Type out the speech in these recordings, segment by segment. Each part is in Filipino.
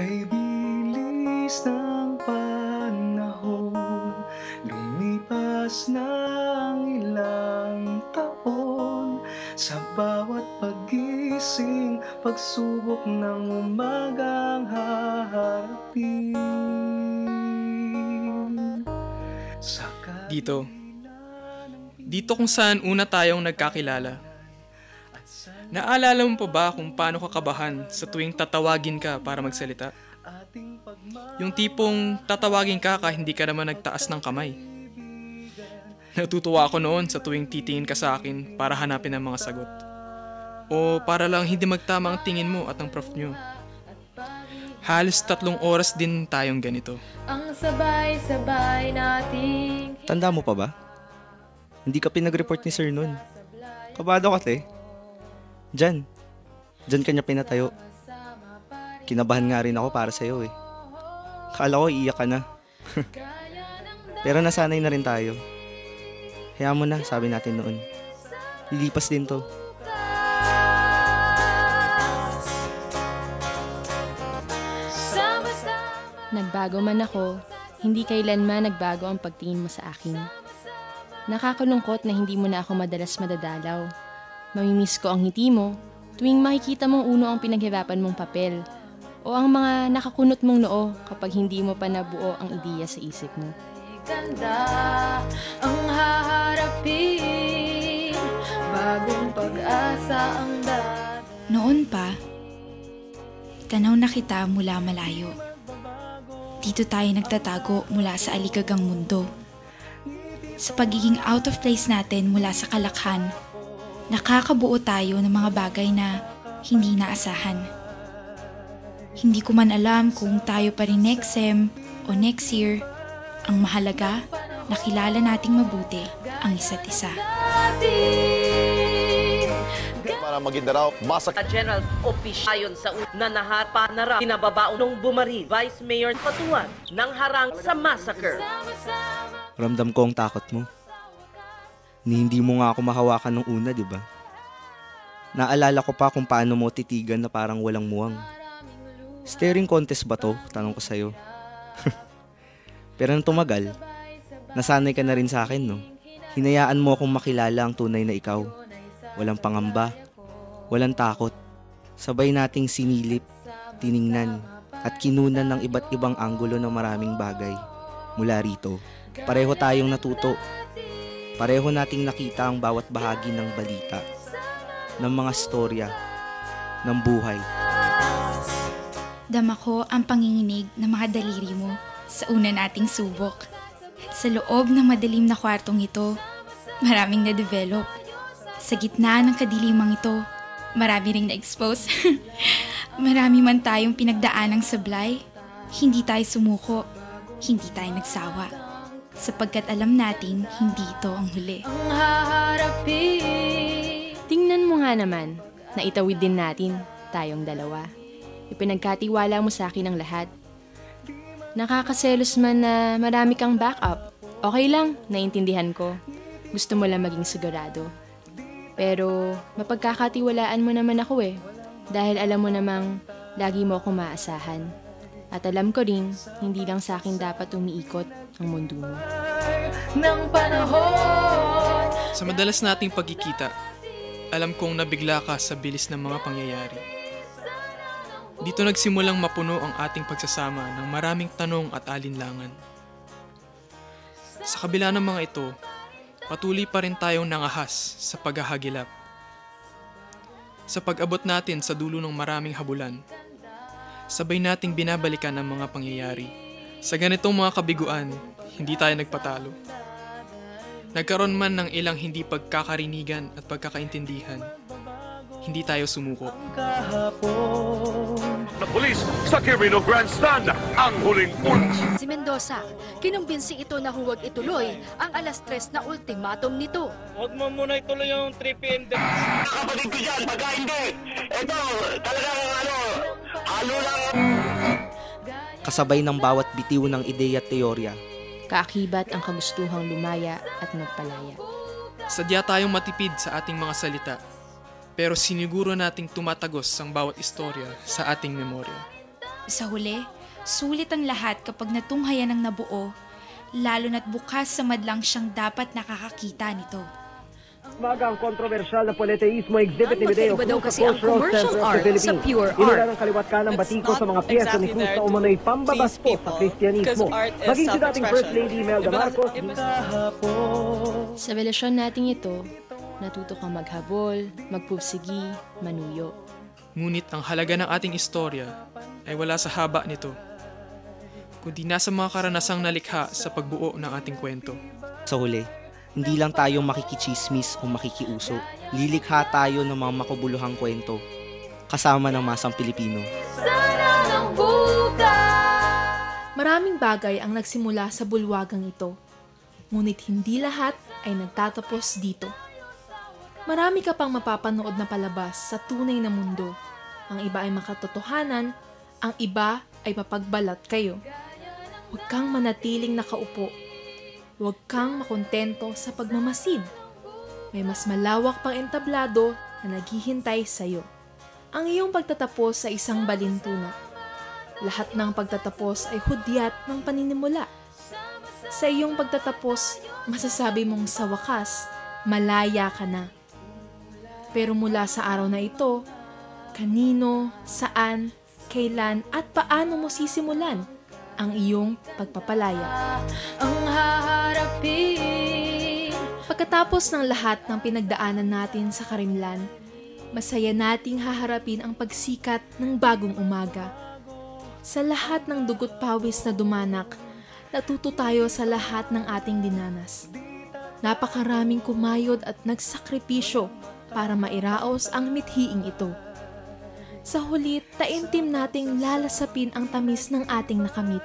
Kay bilis ng panahon Lumipas na ang ilang taon Sa bawat pagising Pagsubok ng umagang haharapin Sa Dito. Dito kung saan una tayong nagkakilala. Naalala mo pa ba kung paano ka kabahan sa tuwing tatawagin ka para magsalita? Yung tipong tatawagin ka kahit hindi ka naman nagtaas ng kamay. Natutuwa ako noon sa tuwing titingin ka sa akin para hanapin ang mga sagot. O para lang hindi magtama ang tingin mo at ang prof nyo. Halos tatlong oras din tayong ganito. Ang sabay-sabay nating Tanda mo pa ba? Hindi ka pinag-report ni sir nun. Kabado ka, te. Diyan. Diyan kanya pinatayo. Kinabahan nga rin ako para sa'yo eh. Kala ko iiyak ka na. Pero nasanay na rin tayo. Kaya mo na, sabi natin noon. Lilipas din to. Nagbago man ako, hindi kailanman nagbago ang pagtingin mo sa akin. Nakakalungkot na hindi mo na ako madalas madadalaw. Mamimiss ko ang ngiti mo tuwing makikita mong uno ang pinaghirapan mong papel o ang mga nakakunot mong noo kapag hindi mo pa nabuo ang ideya sa isip mo. ganda ang haharapin Bagong pag-asa ang dati Noon pa, tanaw na kita mula malayo. Dito tayo nagtatago mula sa aligagang mundo. Sa pagiging out of place natin mula sa kalakhan, nakakabuo tayo ng mga bagay na hindi naasahan. Hindi ko man alam kung tayo pa rin next sem o next year. Ang mahalaga, nakilala nating mabuti ang isa't isa. para Maguindanao. Masak Sa General Office ayon sa un- na nahapa na raw pinababaon nung bumaril Vice Mayor Patuan ng harang sa massacre. Ramdam ko ang takot mo. Ni hindi mo nga ako mahawakan nung una, di ba? Naalala ko pa kung paano mo titigan na parang walang muwang. Staring contest ba to? Tanong ko sa'yo. Pero nang tumagal, nasanay ka na rin sa akin, no? Hinayaan mo akong makilala ang tunay na ikaw. Walang pangamba, walang takot. Sabay nating sinilip, tiningnan, at kinunan ng iba't ibang anggulo ng maraming bagay. Mula rito, pareho tayong natuto. Pareho nating nakita ang bawat bahagi ng balita, ng mga storya, ng buhay. Dama ko ang panginginig ng mga daliri mo sa una nating subok. Sa loob ng madilim na kwartong ito, maraming na-develop. Sa gitna ng kadilimang ito, marami ring na-expose. marami man tayong pinagdaan ng sablay. Hindi tayo sumuko, hindi tayo nagsawa. Sapagkat alam nating hindi ito ang huli. Ang haharapin Tingnan mo nga naman, na itawid din natin, tayong dalawa. Ipinagkatiwala mo sa akin ang lahat. Nakakaselos man na marami kang backup. Okay lang, naiintindihan ko. Gusto mo lang maging sigurado. Pero mapagkakatiwalaan mo naman ako eh. Dahil alam mo namang lagi mo ako maasahan. At alam ko rin, hindi lang sa akin dapat umiikot ang mundo mo. ng panahon Sa madalas nating pagkikita, alam kong nabigla ka sa bilis ng mga pangyayari. Dito nagsimulang mapuno ang ating pagsasama ng maraming tanong at alinlangan. Sa kabila ng mga ito, patuloy pa rin tayong nangahas sa paghahagilap. Sa pag-abot natin sa dulo ng maraming habulan, sabay nating binabalikan ang mga pangyayari. Sa ganitong mga kabiguan, hindi tayo nagpatalo. Nagkaroon man ng ilang hindi pagkakarinigan at pagkakaintindihan, hindi tayo sumuko. na pulis sa Quirino Grandstand ang huling punch. Si Mendoza, kinumbinsi ito na huwag ituloy ang alas tres na ultimatum nito. Huwag mo muna ituloy yung 3 p.m. Kapatid ko dyan, pagka hindi, ito talagang lang Kasabay ng bawat bitiw ng ideya at teorya, Kaakibat ang kagustuhang lumaya at magpalaya. Sadya tayong matipid sa ating mga salita, pero siniguro nating tumatagos ang bawat istorya sa ating memorya. Sa huli, sulit ang lahat kapag natunghayan ng nabuo, lalo na't bukas sa madlang siyang dapat nakakakita nito. Maga ang kontrobersyal na politeísmo exhibit ni Medeo magkaiba daw Cruz kasi sa ang commercial art sa pure Inila art. ng kaliwat ka ng batiko sa mga not piyesa ni exactly Cruz na umano'y please pambabastos sa Kristyanismo. because art is Maging si dating First self-expression. Lady Imelda Iba- Marcos, Sa relasyon nating ito, natuto kang maghabol, magpursigi, manuyo. Ngunit ang halaga ng ating istorya ay wala sa haba nito, kundi nasa mga karanasang nalikha sa pagbuo ng ating kwento. Sa huli, hindi lang tayo makikichismis o makikiuso. Lilikha tayo ng mga makabuluhang kwento kasama ng masang Pilipino. Sana ng Maraming bagay ang nagsimula sa bulwagang ito. Ngunit hindi lahat ay nagtatapos dito. Marami ka pang mapapanood na palabas sa tunay na mundo. Ang iba ay makatotohanan, ang iba ay mapagbalat kayo. Huwag kang manatiling nakaupo. Huwag kang makontento sa pagmamasid. May mas malawak pang entablado na naghihintay sa'yo. Ang iyong pagtatapos sa isang balintuna. Lahat ng pagtatapos ay hudyat ng paninimula. Sa iyong pagtatapos, masasabi mong sa wakas, malaya ka na. Pero mula sa araw na ito, kanino, saan, kailan at paano mo sisimulan ang iyong pagpapalaya. ang haharapin Pagkatapos ng lahat ng pinagdaanan natin sa Karimlan, masaya nating haharapin ang pagsikat ng bagong umaga. Sa lahat ng dugot pawis na dumanak, natuto tayo sa lahat ng ating dinanas. Napakaraming kumayod at nagsakripisyo para mairaos ang mithiing ito. Sa huli, taimtim nating lalasapin ang tamis ng ating nakamit.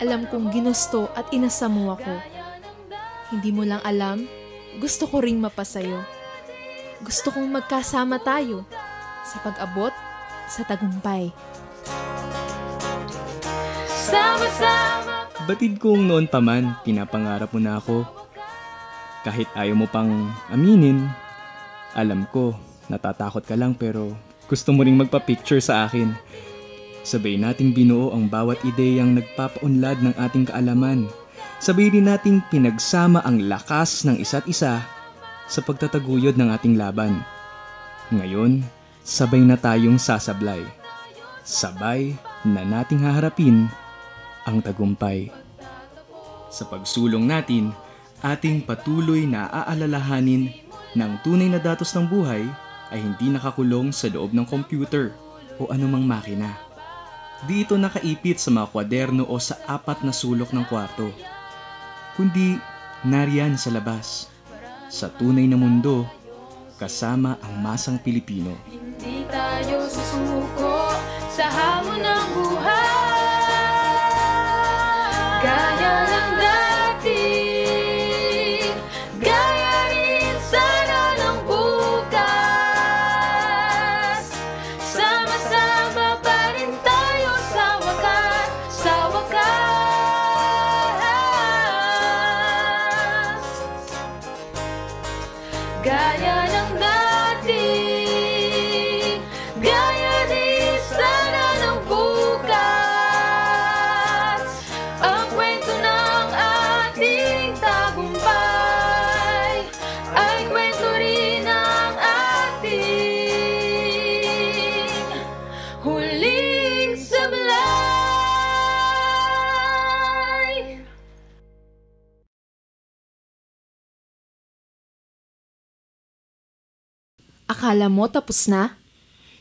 Alam kong ginusto at inasa mo ako. Hindi mo lang alam, gusto ko ring mapasayo. Gusto kong magkasama tayo sa pag-abot sa tagumpay. Sama-sama Batid kong noon pa man, pinapangarap mo na ako. Kahit ayaw mo pang aminin, alam ko, natatakot ka lang pero gusto mo ring magpa-picture sa akin. Sabay nating binuo ang bawat ideyang nagpapaunlad ng ating kaalaman. Sabay rin nating pinagsama ang lakas ng isa't isa sa pagtataguyod ng ating laban. Ngayon, sabay na tayong sasablay. Sabay na nating haharapin ang tagumpay. Sa pagsulong natin, ating patuloy na aalalahanin ng tunay na datos ng buhay ay hindi nakakulong sa loob ng computer o anumang makina. Dito nakaipit sa mga kwaderno o sa apat na sulok ng kwarto. Kundi nariyan sa labas, sa tunay na mundo, kasama ang masang Pilipino. Hindi tayo susuko sa hamon ng buhay Akala mo tapos na?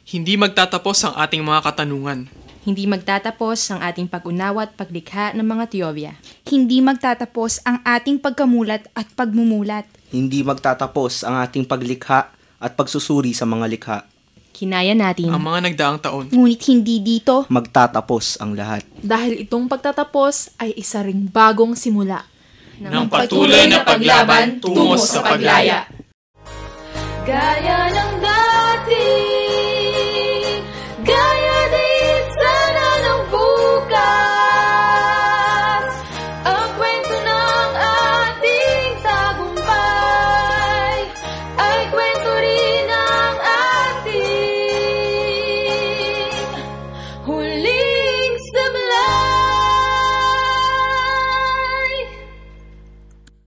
Hindi magtatapos ang ating mga katanungan. Hindi magtatapos ang ating pag-unawa at paglikha ng mga teorya. Hindi magtatapos ang ating pagkamulat at pagmumulat. Hindi magtatapos ang ating paglikha at pagsusuri sa mga likha. Kinaya natin. Ang mga nagdaang taon. Ngunit hindi dito. Magtatapos ang lahat. Dahil itong pagtatapos ay isa ring bagong simula. Ng patuloy na paglaban tungo sa paglaya. Gaya ng dati.